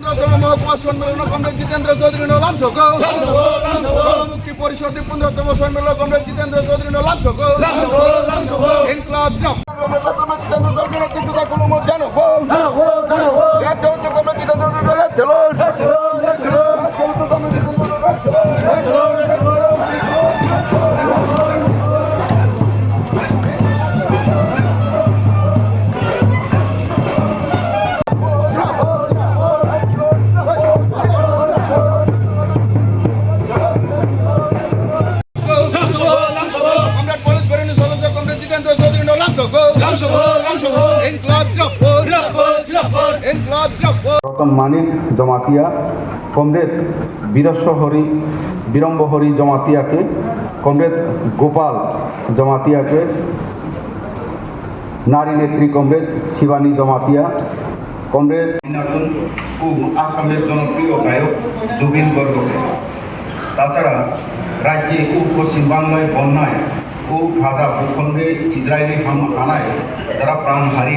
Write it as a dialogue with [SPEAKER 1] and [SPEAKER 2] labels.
[SPEAKER 1] সম্মেলন কমরেড জিতেন্দ্র চৌধুরী লাভ ছকো মুক্তি পরিষদের পনেরোতম সম্মেলন কমরেড জিতেন্দ্র চৌধুরী লাভ ছকো ইনকলাব কমরেড
[SPEAKER 2] মানিক জমাতিয়া কমরেড বীরস্বহরি বীরম্বহরি জমাতিয়াকে কমরেড গোপাল জমাতিয়াকে নারী নেত্রী কমরেড শিবানী জমাতিয়া কমরেড আসামের জনপ্রিয় গায়ক জুবিন বর্গকে। তাছাড়া রাজ্যে পশ্চিমবাংলায় বন্যায় फादा भूखंडे इस्रायली हमालाय जरा प्राणभारी